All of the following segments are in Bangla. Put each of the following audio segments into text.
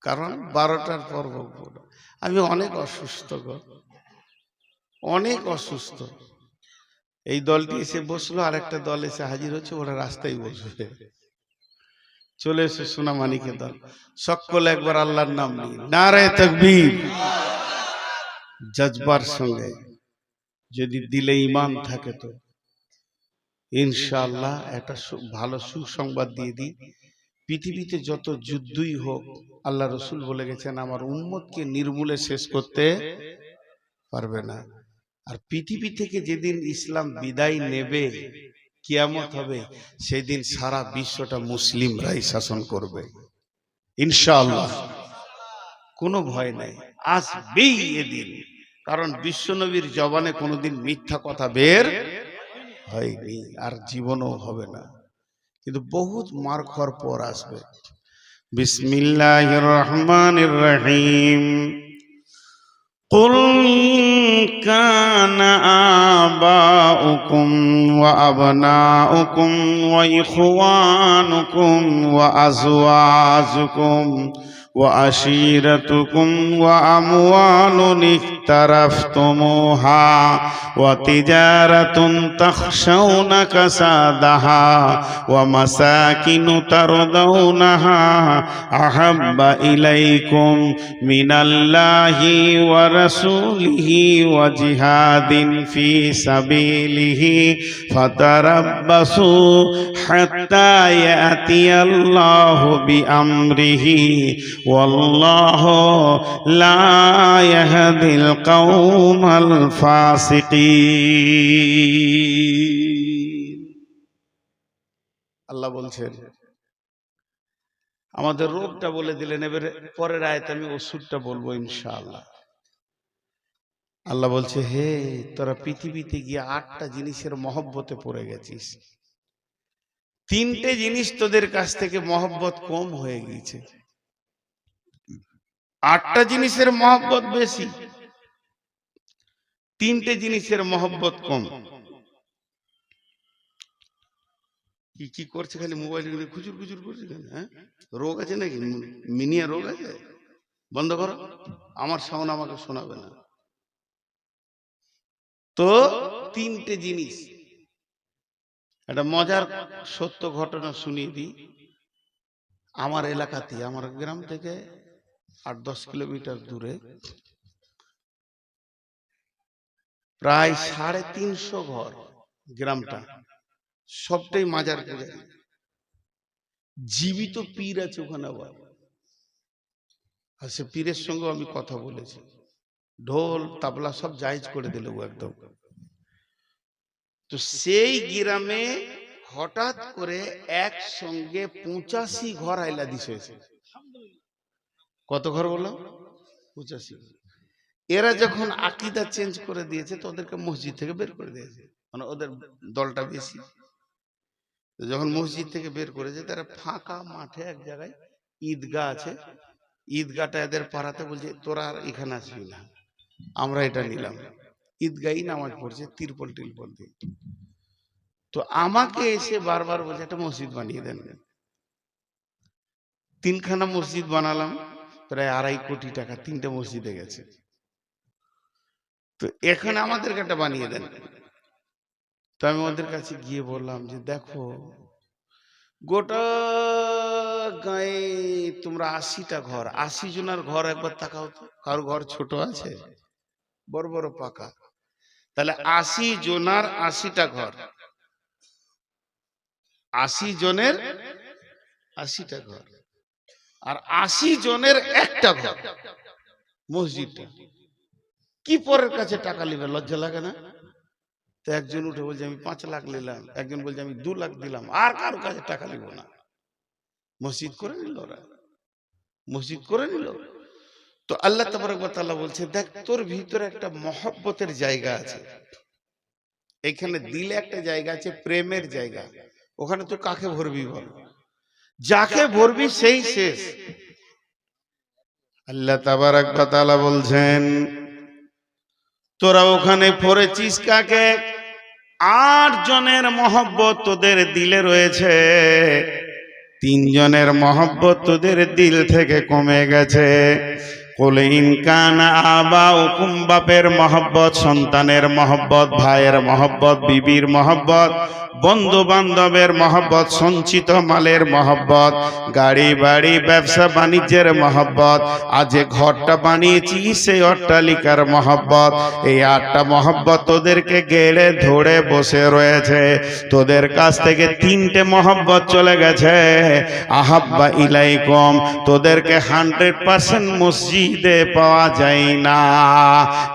কারণ বারোটার পর না। আমি অনেক অসুস্থ গো। অনেক অসুস্থ। এই দলটি এসে বসল আর একটা দল এসে হাজির হচ্ছে ওরা রাস্তায় বসবে। চলে এসে সোনা মানিকের দল। সকলে একবার আল্লাহর নাম নিই নারায় তকবীর। জজবার সঙ্গে। যদি দিলে ইমান থাকে তো। ইনশাআল্লাহ একটা ভালো সুসংবাদ দিয়ে দিই। পৃথিবীতে যত যুদ্ধই হোক, আল্লাহ রসুল বলে গেছেন, আমার উম্মতকে নির্মূলে শেষ করতে পারবে না। আর পৃথিবী থেকে যেদিন ইসলাম বিদায় নেবে, কিয়ামত হবে, সেদিন সারা বিশ্বটা মুসলিমরাই শাসন করবে। ইনশাআল্লাহ। কোনো ভয় নাই। আসবেই এদিন। কারণ বিশ্বনবীর জবানে কোনোদিন মিথ্যা কথা বের হয়নি, আর জীবনও হবে না। কিন্তু বহুত মার খাওয়ার পর আসবে বিসমিল্লাহ রহমান রহিম قل إن كان آباؤكم وأبناؤكم وإخوانكم وأزواجكم وعشيرتكم وأموال اقترفتموها وتجارة تخشون كسادها ومساكن ترضونها أحب إليكم من الله ورسوله وجهاد في سبيله فتربصوا حتى يأتي الله بأمره والله لا يهدي القوم الفاسقين আল্লাহ বলছেন আমাদের রোগটা বলে দিলেন এবারে পরের আয়তে আমি ওষুধটা বলবো ইনশাআল্লাহ আল্লাহ বলছে হে তোরা পৃথিবীতে গিয়ে আটটা জিনিসের মহব্বতে পড়ে গেছিস তিনটে জিনিস তোদের কাছ থেকে মহব্বত কম হয়ে গিয়েছে আটটা জিনিসের মহব্বত বেশি, তিনটে জিনিসের মহব্বত কম। কি কি করছে খালি মোবাইল খুচুর খুচুর করছে হ্যাঁ? রোগ আছে নাকি? মিনিয়া রোগ আছে? বন্ধ করো, আমার সাউন্ড আমাকে শোনাবে না। তো তিনটে জিনিস, একটা মজার সত্য ঘটনা শুনিয়ে দিই। আমার এলাকাতে, আমার গ্রাম থেকে আট দশ কিলোমিটার দূরে। প্রায় সাড়ে তিনশো ঘর গ্রামটা। সবটাই মাজার পূজারি জীবিত পীর আছে ওখানে আবার। আর সে পীরের সঙ্গে আমি কথা বলেছি। ঢোল তাবলা সব জায়েজ করে দিল একদম। তো সেই গ্রামে হঠাৎ করে একসঙ্গে পঁচাশি ঘর আইলা হয়েছে। কত ঘর বললাম পঁচাশি এরা যখন আকিদা চেঞ্জ করে দিয়েছে, তো ওদেরকে মসজিদ থেকে বের করে দিয়েছে। মানে ওদের দলটা বেশি। যখন মসজিদ থেকে বের করেছে, তারা ফাঁকা মাঠে এক জায়গায় ঈদগাহ আছে। ঈদগাহটা এদের পাড়াতে বলছে, তোরা আর এখানে আসবি না। আমরা এটা নিলাম। ঈদগাহই নামাজ পড়ছে, তিরপল টিরপল দিয়ে। তো আমাকে এসে বারবার বলছে, একটা মসজিদ বানিয়ে দেন। তিনখানা মসজিদ বানালাম। প্রায় আড়াই কোটি টাকা তিনটে মসজিদে গেছে। তো এখানে আমাদেরকে একটা বানিয়ে দেন। তো আমি ওদের কাছে গিয়ে বললাম যে, দেখো, গোটা গায়ে তোমরা আশিটা ঘর, আশি জনের ঘর একবার তাকাও তো, কারও ঘর ছোট আছে? বড় বড়, পাকা। তাহলে আশি জনার আশিটা ঘর। আশি জনের আশিটা ঘর। আর আশি জনের একটা ঘর মসজিদটা। কি পরের কাছে টাকা নিবে? লজ্জা লাগে না? তো একজন উঠে বলছে, আমি পাঁচ লাখ নিলাম। একজন বলছে, আমি দু লাখ দিলাম। আর কারও কাছে টাকা নিব না। মসজিদ করে নিল ওরা। মসজিদ করে নিল। তো আল্লাহ তাবারক বলছে, দেখ, তোর ভিতরে একটা মহব্বতের জায়গা আছে। এখানে দিলে একটা জায়গা আছে, প্রেমের জায়গা। ওখানে তুই কাকে ভরবি বল? যাকে ভরবি সেই শেষ। আল্লাহ তাবারক তাআলা বলছেন তোরা ওখানে পড়েছিস কাকে? আট জনের মহব্বত তোদের দিলে রয়েছে। তিনজনের মহব্বত তোদের দিল থেকে কমে গেছে। কোলে ইনকান আবা হুকুম বাপের মহব্বত সন্তানের মহব্বত ভাইয়ের মহব্বত বিবির মহব্বত বন্ধু বান্ধবের মহব্বত, সঞ্চিত মালের মহব্বত, গাড়ি, বাড়ি, ব্যবসা, বাণিজ্যের মহব্বত। আজ ঘরটা বানিয়েছি সেই অট্টালিকার মহব্বত। এই আটটা মহব্বত তোদেরকে গেড়ে ধরে বসে রয়েছে। তোদের কাছ থেকে তিনটে মহব্বত চলে গেছে। আহাব্বা ইলাইকম, তোদেরকে হান্ড্রেড পার্সেন্ট মসজিদে পাওয়া যায় না।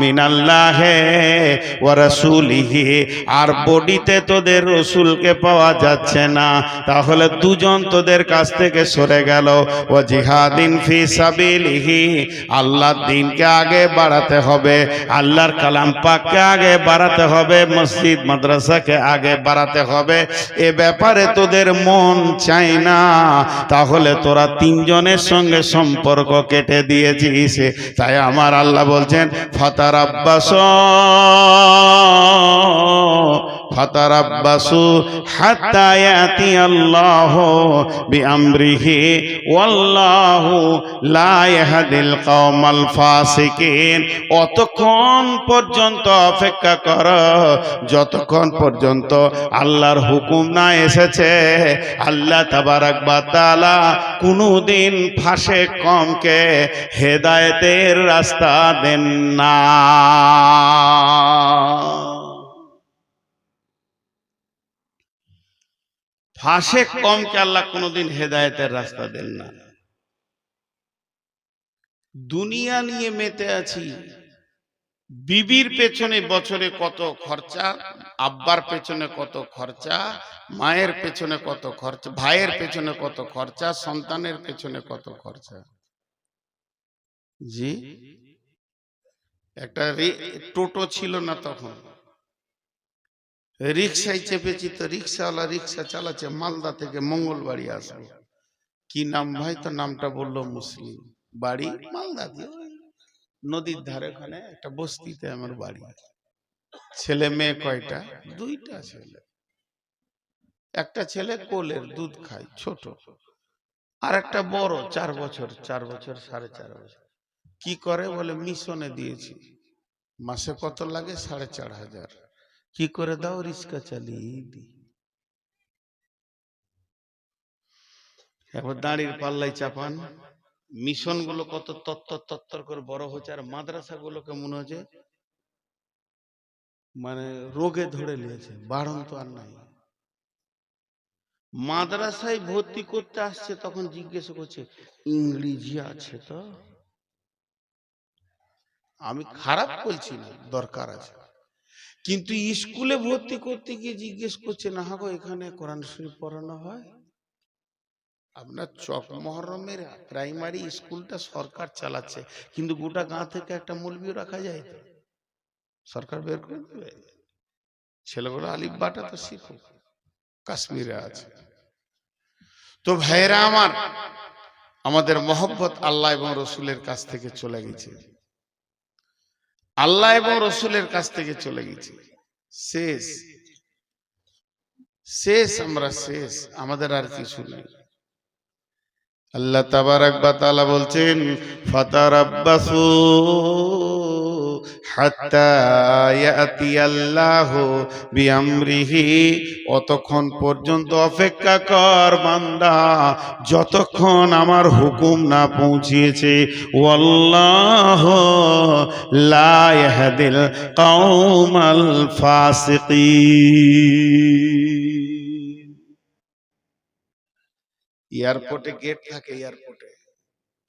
মিনাল্লাহে ও রসুলিহি, আর বডিতে তোদের রসুলকে পাওয়া যাচ্ছে না। তাহলে দুজন তোদের কাছ থেকে সরে গেল। ও জিহাদিন ফি সাবিলিহি, আল্লাহর দিনকে আগে বাড়াতে হবে। আল্লাহর কালাম পাককে আগে বাড়াতে হবে, মসজিদ, মাদ্রাসাকে আগে বাড়াতে হবে। এ ব্যাপারে তোদের মন চাই না। তাহলে তোরা তিনজনের সঙ্গে সম্পর্ক কেটে দিয়েছিস। তাই আমার আল্লাহ বলছেন ফাতার আব্বাস ফাতার আব্বাসু হাত্তা ইয়াতি আল্লাহ বিআমরিহি ওয়াল্লাহু লা ইয়াহদিল কওমাল ফাসিকিন। অতক্ষণ পর্যন্ত অপেক্ষা কর, যতক্ষণ পর্যন্ত আল্লাহর হুকুম না এসেছে, আল্লাহ তাবারাক বা তাআলা কোনোদিন ফাঁসে কমকে হেদায়েতের রাস্তা দেন না। ফাঁসে কমকে আল্লাহ কোনোদিন হেদায়েতের রাস্তা দেন না। দুনিয়া নিয়ে মেতে আছি। বিবির পেছনে বছরে কত খরচা, আব্বার পেছনে কত খরচা, মায়ের পেছনে কত খরচা, ভাইয়ের পেছনে কত খরচা, সন্তানের পেছনে কত খরচা। জি? একটা টোটো ছিল না তখন। রিক্সায় চেপেছি তো রিক্সাওয়ালা রিক্সা চালাচ্ছে, মালদা থেকে মঙ্গলবাড়ি আসবে। কি নাম ভাই? তো নামটা বলল মুসলিম। বাড়ি মালদা দিয়ে নদীর ধারে ওখানে একটা বস্তিতে আমার বাড়ি। ছেলে মেয়ে কয়টা? দুইটা ছেলে। একটা ছেলে কোলের দুধ খায়, ছোট। আর একটা বড়, চার বছর চার বছর, সাড়ে চার বছর। কি করে বলে, মিশনে দিয়েছি। মাসে কত লাগে? সাড়ে চার হাজার। কি করে দাও রিক্সা চালিয়ে দিই। এবার দাঁড়ির পাল্লাই চাপান। মিশনগুলো কত তত্তর তত্তর করে বড় হচ্ছে আর মাদ্রাসা গুলোকে মনে হচ্ছে মানে রোগে ধরে নিয়েছে বাড়ন তো আর নাই। মাদ্রাসায় ভর্তি করতে আসছে তখন জিজ্ঞেস করছে ইংরেজি আছে তো? আমি খারাপ বলছি না। দরকার আছে। কিন্তু স্কুলে ভর্তি করতে গিয়ে জিজ্ঞেস করছে, না হাগো এখানে কোরআন শরীফ পড়ানো হয়? আপনার চক মহরমের প্রাইমারি স্কুলটা সরকার চালাচ্ছে, কিন্তু গোটা গাঁ থেকে একটা মূলবিও রাখা যায় তো। সরকার বের করে দেবে? ছেলেগুলো আলিফ বাটা তো শিখুক, কাশ্মীরে আছে। তো ভাইরা আমার, আমাদের মহব্বত আল্লাহ এবং রসুলের কাছ থেকে চলে গেছে। আল্লাহ এবং রসুলের কাছ থেকে চলে গেছি। শেষ। শেষ আমরা শেষ। আমাদের আর কিছু নেই। আল্লাহ তাবার বা তালা বলছেন ফাতার আব্বাসু অতক্ষণ পর্যন্ত অপেক্ষা কর বান্দা, যতক্ষণ আমার হুকুম না পৌঁছিয়েছে ওয়াল্লাহু লা ইয়াহদিল কওমাল ফাসিকিন। এয়ারপোর্টে গেট থাকে, এয়ারপোর্টে।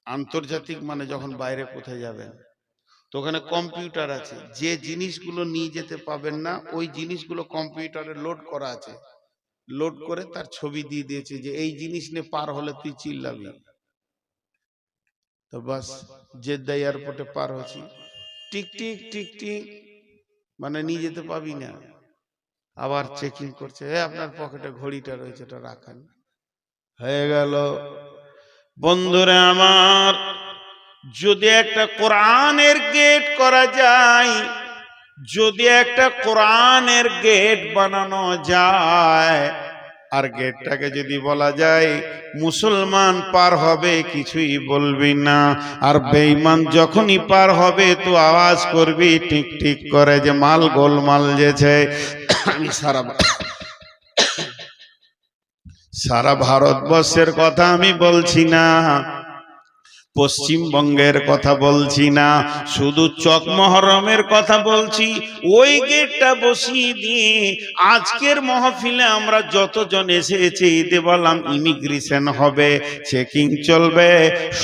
আন্তর্জাতিক মানে যখন বাইরে কোথায় যাবেন? তো ওখানে কম্পিউটার আছে। যে জিনিসগুলো নিয়ে যেতে পাবেন না, ওই জিনিসগুলো কম্পিউটারে লোড করা আছে। লোড করে তার ছবি দিয়ে দিয়েছে যে, এই জিনিস নিয়ে পার হলে তুই চিল্লাবি। তো বাস জেদ্দা এয়ারপোর্টে পার হচ্ছি। টিক টিক টিক টিক মানে নিয়ে যেতে পাবি না। আবার চেকিং করছে হ্যাঁ আপনার পকেটে ঘড়িটা রয়েছে, এটা রাখান। হয়ে গেল। বন্ধুরা আমার যদি একটা কোরআনের গেট করা যায়, যদি একটা কোরআনের গেট বানানো যায়, আর গেটটাকে যদি বলা যায়, মুসলমান পার হবে কিছুই বলবি না, আর বেঈমান যখনই পার হবে তো আওয়াজ করবি ঠিক ঠিক করে যে মাল গোলমাল যেছে। আমি সারা সারা ভারতবর্ষের কথা আমি বলছি না। পশ্চিমবঙ্গের কথা বলছি না, শুধু চকমহরমের কথা বলছি। ওই গেটটা বসিয়ে দিয়ে আজকের মহফিলে আমরা যতজন এসেছি, এতে বললাম ইমিগ্রেশন হবে, চেকিং চলবে,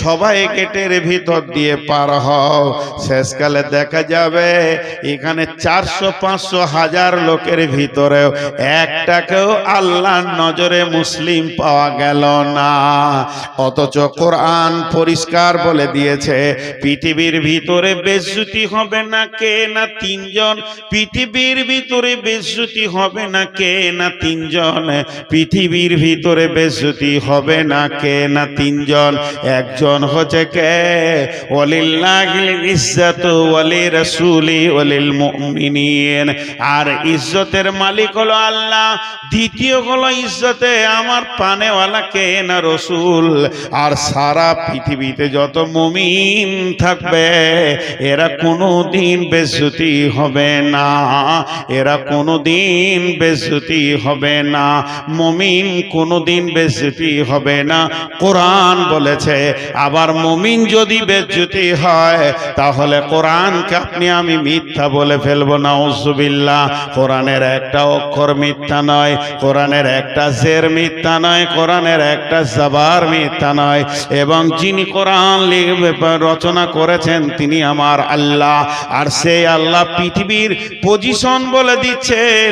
সবাই গেটের ভিতর দিয়ে পার হও, শেষকালে দেখা যাবে এখানে চারশো, পাঁচশো, হাজার লোকের ভিতরেও একটাকেও আল্লাহর নজরে মুসলিম পাওয়া গেল না। অথচ কোরআন পরিষ্কার বলে দিয়েছে। পৃথিবীর ভিতরে বেজ্জুতি হবে না কে না তিনজন? পৃথিবীর ভিতরে বেজ্জুতি হবে না কে না তিনজন? পৃথিবীর ভিতরে বেজ্জুতি হবে না কে না তিনজন? একজন হচ্ছে কে? আর ইজ্জতের মালিক হলো আল্লাহ, দ্বিতীয় হলো ইজ্জতে আমার পানেওয়ালা কে না রসুল? আর সারা পৃথিবীতে যত মুমিন থাকবে, এরা কোনো দিন বেজ্জতি হবে না। এরা কোনো দিন বেজ্জতি হবে না। মুমিন কোনো দিন বেজ্জতি হবে না। কোরআন বলেছে, আবার মুমিন যদি বেজ্জতি হয়, তাহলে কোরআনকে আপনি আমি মিথ্যা বলে ফেলব না ওসুবিল্লা কোরআনের একটা অক্ষর মিথ্যা নয়, কোরআনের একটা জের মিথ্যা নয়, কোরআনের একটা জাবার মিথ্যা নয়। এবং যিনি কোরআন লিখবে, রচনা করেছেন তিনি আমার আল্লাহ। আর সেই আল্লাহ পৃথিবীর পজিশন বলে দিচ্ছেন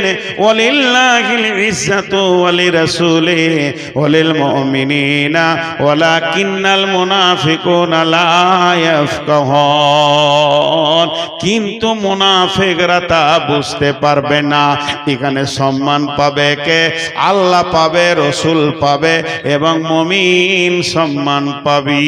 কিন্তু মুনাফিকরা তা বুঝতে পারবে না। এখানে সম্মান পাবে কে? আল্লাহ পাবে, রসুল পাবে, এবং মমিন সম্মান পাবি।